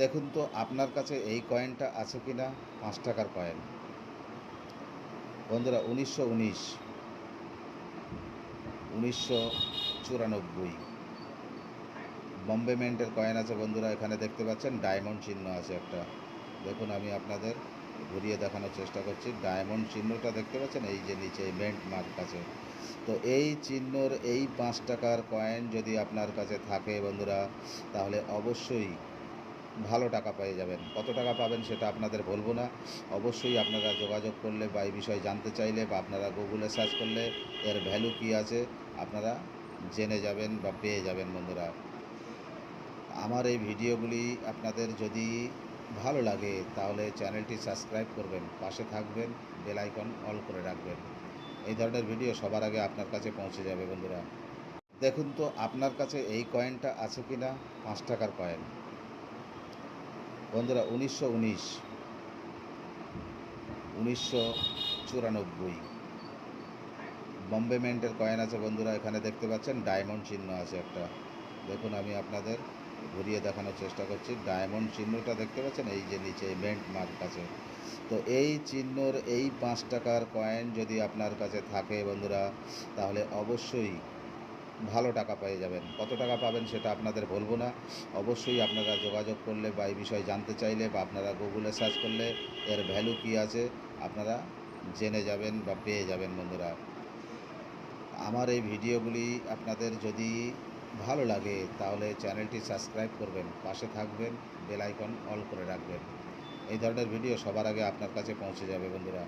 দেখুন তো, আপনার কাছে এই কয়েনটা আছে কি না পাঁচ টাকার কয়েন বন্ধুরা, উনিশশো উনিশ। উনিশশো চুরানব্বই। বম্বে মেন্টের কয়েন আছে বন্ধুরা, এখানে দেখতে পাচ্ছেন ডায়মন্ড চিহ্ন আছে একটা। দেখুন, আমি আপনাদের ঘুরিয়ে দেখানোর চেষ্টা করছি। ডায়মন্ড চিহ্নটা দেখতে পাচ্ছেন, এই যে নিচে মেন্ট মার্ক আছে। তো এই চিহ্নর এই পাঁচ টাকার কয়েন যদি আপনার কাছে থাকে বন্ধুরা, তাহলে অবশ্যই ভালো টাকা পেয়ে যাবেন। কত টাকা পাবেন সেটা আপনাদের বলব না। অবশ্যই আপনারা যোগাযোগ করলে বা এই বিষয়ে জানতে চাইলে বা আপনারা গুগলে সার্চ করলে এর ভ্যালু কী আছে, আপনারা জেনে যাবেন বা পেয়ে যাবেন বন্ধুরা। আমার এই ভিডিওগুলি আপনাদের যদি ভালো লাগে তাহলে চ্যানেলটি সাবস্ক্রাইব করবেন, পাশে থাকবেন বেল আইকন অল করে রাখবেন। এই ধরনের ভিডিও সবার আগে আপনার কাছে পৌঁছে যাবে বন্ধুরা। দেখুন তো, আপনার কাছে এই কয়েনটা আছে কি না পাঁচ টাকার কয়েন বন্ধুরা, উনিশশো উনিশ। উনিশশো চুরানব্বই। বম্বে মেন্টের কয়েন আছে বন্ধুরা, এখানে দেখতে পাচ্ছেন ডায়মন্ড চিহ্ন আছে একটা। দেখুন, আমি আপনাদের ঘুরিয়ে দেখানোর চেষ্টা করছি। ডায়মন্ড চিহ্নটা দেখতে পাচ্ছেন, এই যে নিচে মেন্ট মার্ক আছে। তো এই চিহ্নর এই পাঁচ টাকার কয়েন যদি আপনার কাছে থাকে বন্ধুরা, তাহলে অবশ্যই ভালো টাকা পেয়ে যাবেন। কত টাকা পাবেন সেটা আপনাদের বলব না। অবশ্যই আপনারা যোগাযোগ করলে বা এই বিষয়ে জানতে চাইলে বা আপনারা গুগলে সার্চ করলে এর ভ্যালু কী আছে, আপনারা জেনে যাবেন বা পেয়ে যাবেন বন্ধুরা। আমার এই ভিডিওগুলি আপনাদের যদি ভালো লাগে তাহলে চ্যানেলটি সাবস্ক্রাইব করবেন, পাশে থাকবেন বেল আইকন অল করে রাখবেন। এই ধরনের ভিডিও সবার আগে আপনার কাছে পৌঁছে যাবে বন্ধুরা।